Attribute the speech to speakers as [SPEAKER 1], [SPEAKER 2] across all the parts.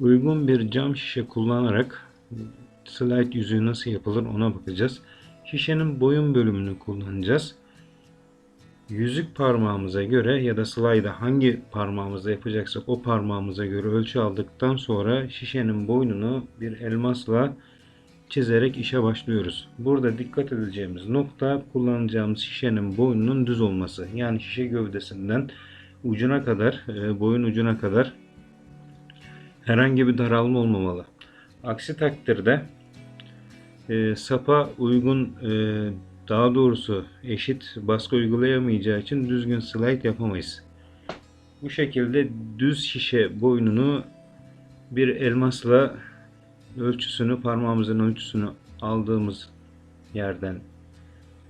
[SPEAKER 1] Uygun bir cam şişe kullanarak slide yüzüğü nasıl yapılır ona bakacağız. Şişenin boyun bölümünü kullanacağız. Yüzük parmağımıza göre ya da slide'a hangi parmağımızda yapacaksak o parmağımıza göre ölçü aldıktan sonra şişenin boynunu bir elmasla çizerek işe başlıyoruz. Burada dikkat edeceğimiz nokta kullanacağımız şişenin boynunun düz olması. Yani şişe gövdesinden ucuna kadar, e, boyun ucuna kadar herhangi bir daralma olmamalı. Aksi takdirde e, sapa uygun e, daha doğrusu eşit baskı uygulayamayacağı için düzgün slide yapamayız. Bu şekilde düz şişe boynunu bir elmasla ölçüsünü parmağımızın ölçüsünü aldığımız yerden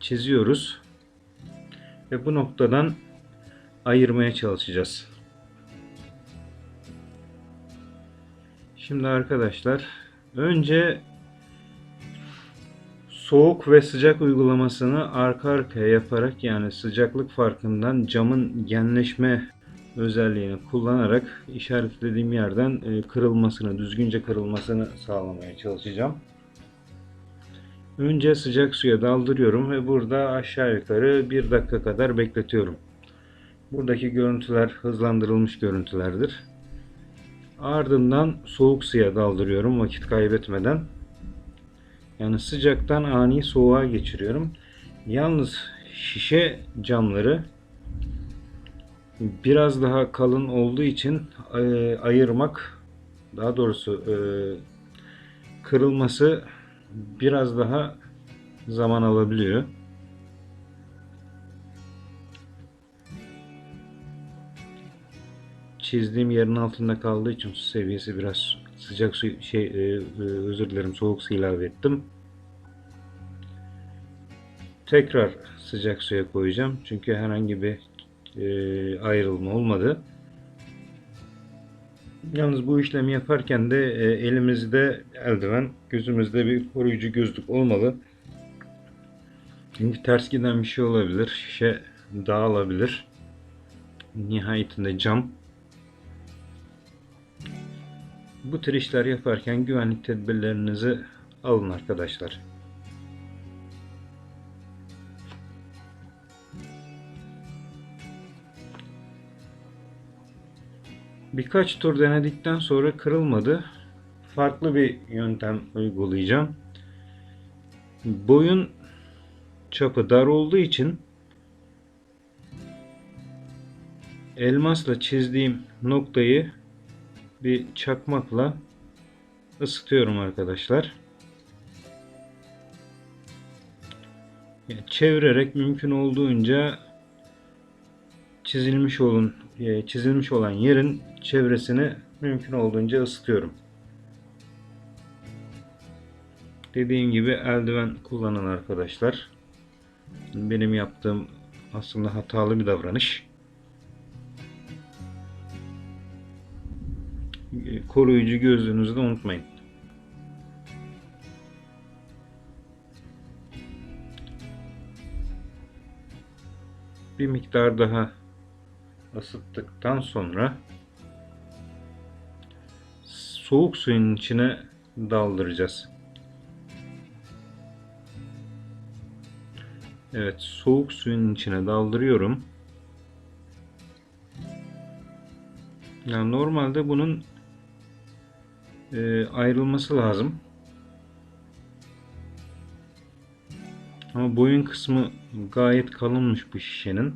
[SPEAKER 1] çiziyoruz ve bu noktadan ayırmaya çalışacağız. Şimdi arkadaşlar önce soğuk ve sıcak uygulamasını arka arkaya yaparak yani sıcaklık farkından camın genleşme özelliğini kullanarak işaretlediğim yerden e, kırılmasını, düzgünce kırılmasını sağlamaya çalışacağım. Önce sıcak suya daldırıyorum ve burada aşağı yukarı bir dakika kadar bekletiyorum. Buradaki görüntüler hızlandırılmış görüntülerdir. Ardından soğuk suya daldırıyorum vakit kaybetmeden. Yani sıcaktan ani soğuğa geçiriyorum. Yalnız şişe camları biraz daha kalın olduğu için e, ayırmak daha doğrusu e, kırılması biraz daha zaman alabiliyor. Çizdiğim yerin altında kaldığı için su seviyesi biraz sıcak su şey e, e, özür dilerim soğuk su ilave ettim. Tekrar sıcak suya koyacağım. Çünkü herhangi bir e, ayrılma olmadı. Yalnız bu işlemi yaparken de e, elimizde eldiven, gözümüzde bir koruyucu gözlük olmalı. Çünkü ters giden bir şey olabilir. Şişe dağılabilir. Nihayetinde cam. Bu tür işler yaparken güvenlik tedbirlerinizi alın arkadaşlar. Birkaç tur denedikten sonra kırılmadı. Farklı bir yöntem uygulayacağım. Boyun çapı dar olduğu için elmasla çizdiğim noktayı bir çakmakla ısıtıyorum arkadaşlar. Yani çevirerek mümkün olduğunca çizilmiş olan e, çizilmiş olan yerin çevresini mümkün olduğunca ısıtıyorum. Dediğim gibi eldiven kullanan arkadaşlar. Benim yaptığım aslında hatalı bir davranış. Koruyucu gözlüğünüzü de unutmayın. Bir miktar daha ısıttıktan sonra soğuk suyun içine daldıracağız. Evet, soğuk suyun içine daldırıyorum. Yani normalde bunun e, ayrılması lazım. Ama boyun kısmı gayet kalınmış bu şişenin.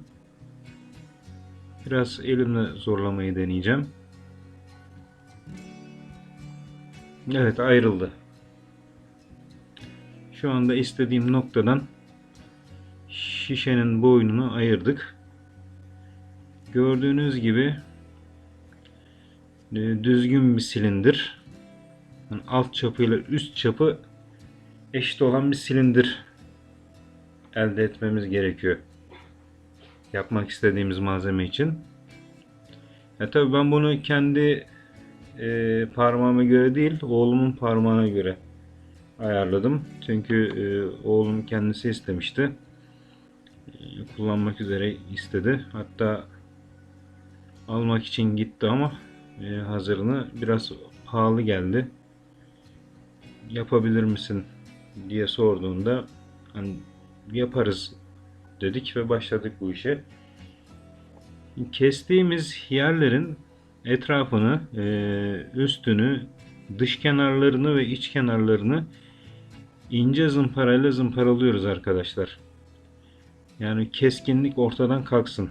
[SPEAKER 1] Biraz elimle zorlamayı deneyeceğim. Evet ayrıldı. Şu anda istediğim noktadan şişenin boynunu ayırdık. Gördüğünüz gibi e, düzgün bir silindir. Yani alt çapıyla üst çapı eşit olan bir silindir elde etmemiz gerekiyor yapmak istediğimiz malzeme için. Ya tabii ben bunu kendi e, parmağıma göre değil, oğlumun parmağına göre ayarladım. Çünkü e, oğlum kendisi istemişti. E, kullanmak üzere istedi. Hatta almak için gitti ama e, hazırını biraz pahalı geldi. Yapabilir misin diye sorduğunda hani yaparız dedik ve başladık bu işe. Kestiğimiz yerlerin etrafını, e, üstünü, dış kenarlarını ve iç kenarlarını ince zımparayla zımparalıyoruz arkadaşlar. Yani keskinlik ortadan kalksın.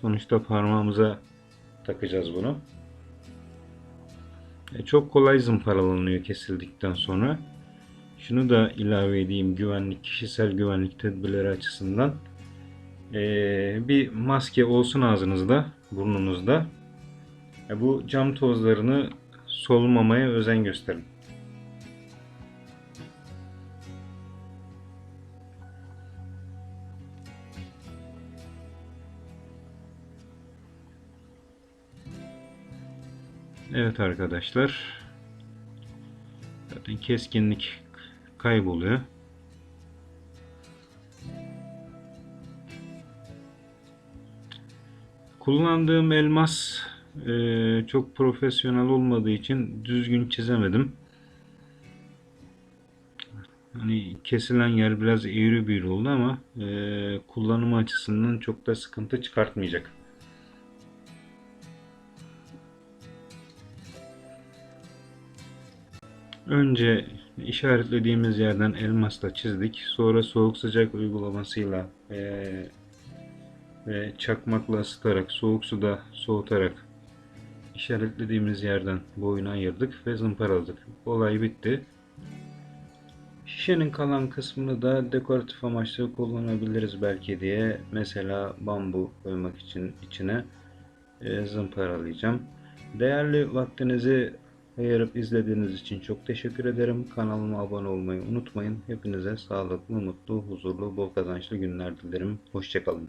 [SPEAKER 1] Sonuçta parmağımıza takacağız bunu. E, çok kolay zımparalanıyor kesildikten sonra. Şunu da ilave edeyim güvenlik, kişisel güvenlik tedbirleri açısından. E, bir maske olsun ağzınızda, burnunuzda. E, bu cam tozlarını solumamaya özen gösterin. Evet arkadaşlar. Zaten keskinlik kayboluyor. Kullandığım elmas e, çok profesyonel olmadığı için düzgün çizemedim. Hani kesilen yer biraz eğri büğrü oldu ama e, kullanımı açısından çok da sıkıntı çıkartmayacak. Önce işaretlediğimiz yerden elmasla çizdik. Sonra soğuk sıcak uygulamasıyla eee, ve çakmakla ısıtarak soğuk suda soğutarak işaretlediğimiz yerden boyunu ayırdık ve zımparaladık. Olay bitti. Şişenin kalan kısmını da dekoratif amaçlı kullanabiliriz belki diye mesela bambu koymak için içine e, zımparalayacağım. Değerli vaktinizi ayırıp izlediğiniz için çok teşekkür ederim. Kanalıma abone olmayı unutmayın. Hepinize sağlıklı, mutlu, huzurlu, bol kazançlı günler dilerim. Hoşçakalın.